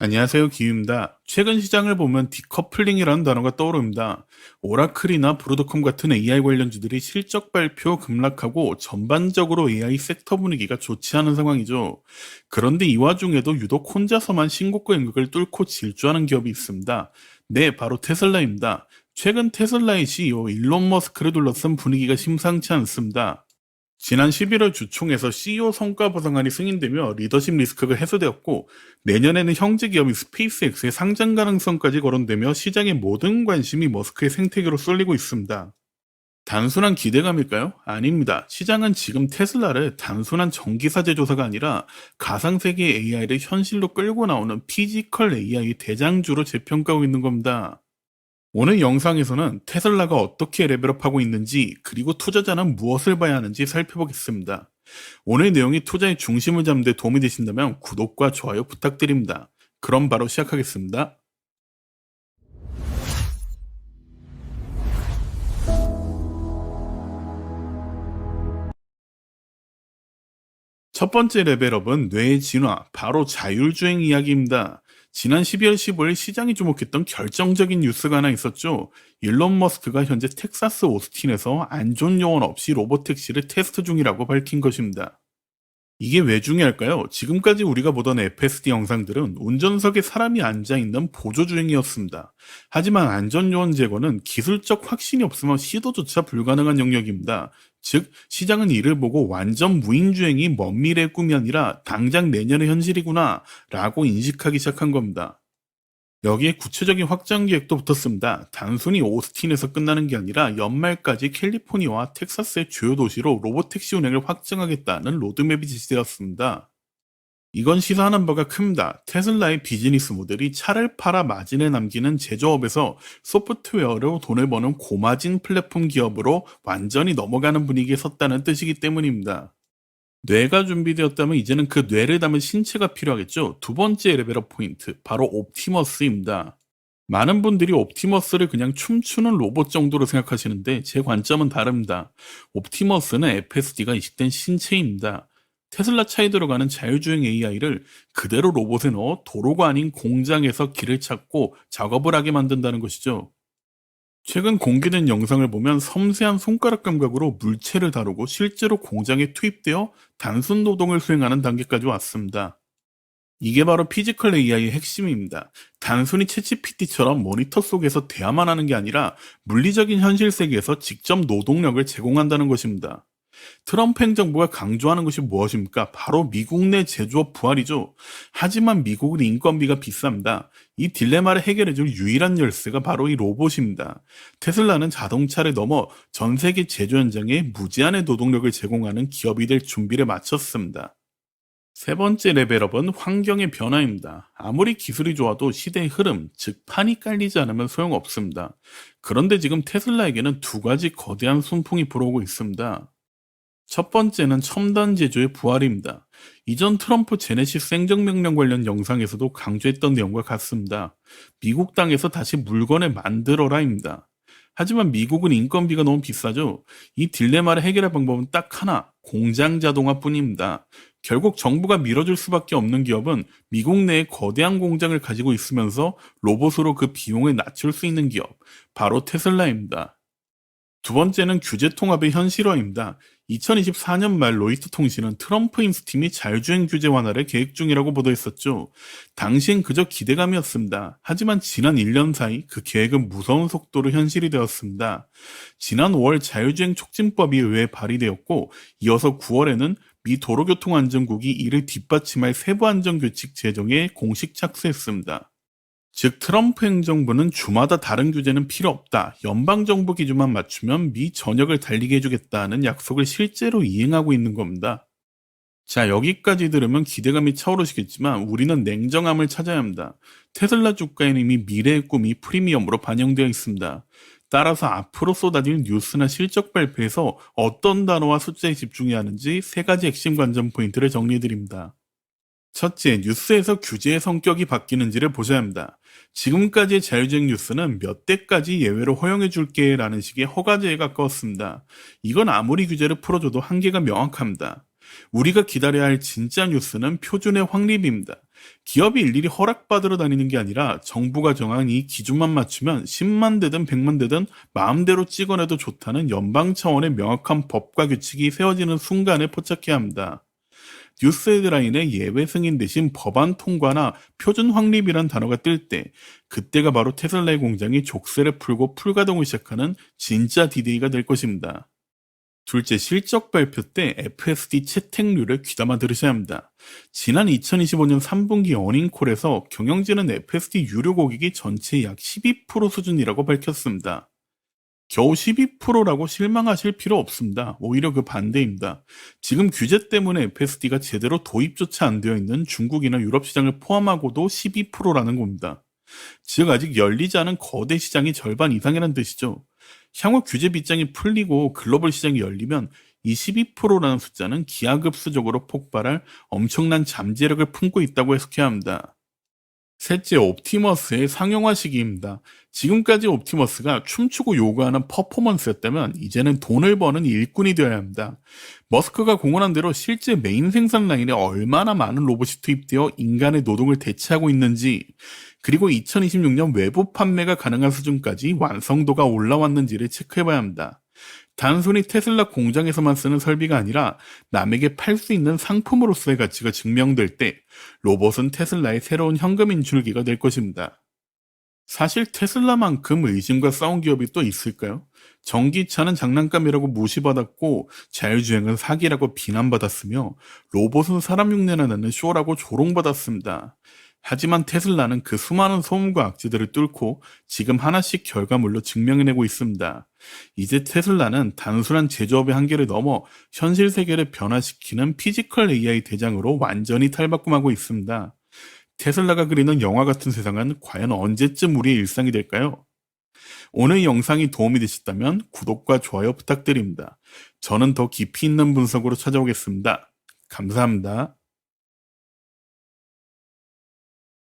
안녕하세요. 기유입니다. 최근 시장을 보면 디커플링이라는 단어가 떠오릅니다. 오라클이나 브로드컴 같은 AI 관련주들이 실적 발표 급락하고 전반적으로 AI 섹터 분위기가 좋지 않은 상황이죠. 그런데 이 와중에도 유독 혼자서만 신고가 연극을 뚫고 질주하는 기업이 있습니다. 네, 바로 테슬라입니다. 최근 테슬라의 CEO 일론 머스크를 둘러싼 분위기가 심상치 않습니다. 지난 11월 주총에서 CEO 성과 보상안이 승인되며 리더십 리스크가 해소되었고 내년에는 형제 기업인 스페이스X의 상장 가능성까지 거론되며 시장의 모든 관심이 머스크의 생태계로 쏠리고 있습니다. 단순한 기대감일까요? 아닙니다. 시장은 지금 테슬라를 단순한 전기사 제조사가 아니라 가상세계 AI를 현실로 끌고 나오는 피지컬 AI 대장주로 재평가하고 있는 겁니다. 오늘 영상에서는 테슬라가 어떻게 레벨업하고 있는지 그리고 투자자는 무엇을 봐야 하는지 살펴보겠습니다. 오늘 내용이 투자의 중심을 잡는 데 도움이 되신다면 구독과 좋아요 부탁드립니다. 그럼 바로 시작하겠습니다. 첫 번째 레벨업은 뇌의 진화, 바로 자율주행 이야기입니다. 지난 12월 15일 시장이 주목했던 결정적인 뉴스가 하나 있었죠. 일론 머스크가 현재 텍사스 오스틴에서 안전 요원 없이 로보택시를 테스트 중이라고 밝힌 것입니다. 이게 왜 중요할까요? 지금까지 우리가 보던 FSD 영상들은 운전석에 사람이 앉아있는 보조주행이었습니다. 하지만 안전요원 제거는 기술적 확신이 없으면 시도조차 불가능한 영역입니다. 즉, 시장은 이를 보고 완전 무인주행이 먼 미래의 꿈이 아니라 당장 내년의 현실이구나 라고 인식하기 시작한 겁니다. 여기에 구체적인 확장 계획도 붙었습니다. 단순히 오스틴에서 끝나는 게 아니라 연말까지 캘리포니아와 텍사스의 주요 도시로 로보택시 운행을 확정하겠다는 로드맵이 제시되었습니다. 이건 시사하는 바가 큽니다. 테슬라의 비즈니스 모델이 차를 팔아 마진을 남기는 제조업에서 소프트웨어로 돈을 버는 고마진 플랫폼 기업으로 완전히 넘어가는 분위기에 섰다는 뜻이기 때문입니다. 뇌가 준비되었다면 이제는 그 뇌를 담은 신체가 필요하겠죠. 두 번째 레벨업 포인트, 바로 옵티머스입니다. 많은 분들이 옵티머스를 그냥 춤추는 로봇 정도로 생각하시는데 제 관점은 다릅니다. 옵티머스는 FSD가 이식된 신체입니다. 테슬라 차에 들어가는 자율주행 AI를 그대로 로봇에 넣어 도로가 아닌 공장에서 길을 찾고 작업을 하게 만든다는 것이죠. 최근 공개된 영상을 보면 섬세한 손가락 감각으로 물체를 다루고 실제로 공장에 투입되어 단순 노동을 수행하는 단계까지 왔습니다. 이게 바로 피지컬 AI의 핵심입니다. 단순히 채치PT처럼 모니터 속에서 대화만 하는 게 아니라 물리적인 현실 세계에서 직접 노동력을 제공한다는 것입니다. 트럼프 행정부가 강조하는 것이 무엇입니까? 바로 미국 내 제조업 부활이죠. 하지만 미국은 인건비가 비쌉니다. 이 딜레마를 해결해줄 유일한 열쇠가 바로 이 로봇입니다. 테슬라는 자동차를 넘어 전 세계 제조 현장에 무제한의 노동력을 제공하는 기업이 될 준비를 마쳤습니다. 세 번째 레벨업은 환경의 변화입니다. 아무리 기술이 좋아도 시대의 흐름, 즉 판이 깔리지 않으면 소용없습니다. 그런데 지금 테슬라에게는 두 가지 거대한 순풍이 불어오고 있습니다. 첫 번째는 첨단 제조의 부활입니다. 이전 트럼프 제네시스 행정명령 관련 영상에서도 강조했던 내용과 같습니다. 미국 땅에서 다시 물건을 만들어라입니다. 하지만 미국은 인건비가 너무 비싸죠. 이 딜레마를 해결할 방법은 딱 하나, 공장 자동화 뿐입니다. 결국 정부가 밀어줄 수밖에 없는 기업은 미국 내에 거대한 공장을 가지고 있으면서 로봇으로 그 비용을 낮출 수 있는 기업, 바로 테슬라입니다. 두 번째는 규제 통합의 현실화입니다. 2024년 말 로이터 통신은 트럼프 인수팀이 자율주행 규제 완화를 계획 중이라고 보도했었죠. 당시엔 그저 기대감이었습니다. 하지만 지난 1년 사이 그 계획은 무서운 속도로 현실이 되었습니다. 지난 5월 자율주행 촉진법이 의회에 발의되었고 이어서 9월에는 미 도로교통안전국이 이를 뒷받침할 세부 안전규칙 제정에 공식 착수했습니다. 즉 트럼프 행정부는 주마다 다른 규제는 필요 없다. 연방 정부 기준만 맞추면 미 전역을 달리게 해주겠다는 약속을 실제로 이행하고 있는 겁니다. 자, 여기까지 들으면 기대감이 차오르시겠지만 우리는 냉정함을 찾아야 합니다. 테슬라 주가에는 이미 미래의 꿈이 프리미엄으로 반영되어 있습니다. 따라서 앞으로 쏟아질 뉴스나 실적 발표에서 어떤 단어와 숫자에 집중해야 하는지 세 가지 핵심 관전 포인트를 정리해드립니다. 첫째, 뉴스에서 규제의 성격이 바뀌는지를 보셔야 합니다. 지금까지의 자율주행 뉴스는 몇 대까지 예외로 허용해 줄게 라는 식의 허가제에 가까웠습니다. 이건 아무리 규제를 풀어줘도 한계가 명확합니다. 우리가 기다려야 할 진짜 뉴스는 표준의 확립입니다. 기업이 일일이 허락받으러 다니는 게 아니라 정부가 정한 이 기준만 맞추면 10만 대든 100만 대든 마음대로 찍어내도 좋다는 연방 차원의 명확한 법과 규칙이 세워지는 순간에 포착해야 합니다. 뉴스 헤드라인에 예외 승인 대신 법안 통과나 표준 확립이란 단어가 뜰 때 그때가 바로 테슬라의 공장이 족쇄를 풀고 풀가동을 시작하는 진짜 디데이가 될 것입니다. 둘째, 실적 발표 때 FSD 채택률을 귀담아 들으셔야 합니다. 지난 2025년 3분기 어닝콜에서 경영진은 FSD 유료 고객이 전체의 약 12% 수준이라고 밝혔습니다. 겨우 12%라고 실망하실 필요 없습니다. 오히려 그 반대입니다. 지금 규제 때문에 FSD가 제대로 도입조차 안 되어 있는 중국이나 유럽 시장을 포함하고도 12%라는 겁니다. 즉 아직 열리지 않은 거대 시장이 절반 이상이라는 뜻이죠. 향후 규제 빗장이 풀리고 글로벌 시장이 열리면 이 12%라는 숫자는 기하급수적으로 폭발할 엄청난 잠재력을 품고 있다고 해석해야 합니다. 셋째, 옵티머스의 상용화 시기입니다. 지금까지 옵티머스가 춤추고 요구하는 퍼포먼스였다면 이제는 돈을 버는 일꾼이 되어야 합니다. 머스크가 공언한 대로 실제 메인 생산 라인에 얼마나 많은 로봇이 투입되어 인간의 노동을 대체하고 있는지, 그리고 2026년 외부 판매가 가능한 수준까지 완성도가 올라왔는지를 체크해봐야 합니다. 단순히 테슬라 공장에서만 쓰는 설비가 아니라 남에게 팔 수 있는 상품으로서의 가치가 증명될 때 로봇은 테슬라의 새로운 현금 인출기가 될 것입니다. 사실 테슬라만큼 의심과 싸운 기업이 또 있을까요? 전기차는 장난감이라고 무시받았고 자율주행은 사기라고 비난받았으며 로봇은 사람 흉내나 내는 쇼라고 조롱받았습니다. 하지만 테슬라는 그 수많은 소음과 악재들을 뚫고 지금 하나씩 결과물로 증명해내고 있습니다. 이제 테슬라는 단순한 제조업의 한계를 넘어 현실 세계를 변화시키는 피지컬 AI 대장으로 완전히 탈바꿈하고 있습니다. 테슬라가 그리는 영화 같은 세상은 과연 언제쯤 우리의 일상이 될까요? 오늘 영상이 도움이 되셨다면 구독과 좋아요 부탁드립니다. 저는 더 깊이 있는 분석으로 찾아오겠습니다. 감사합니다.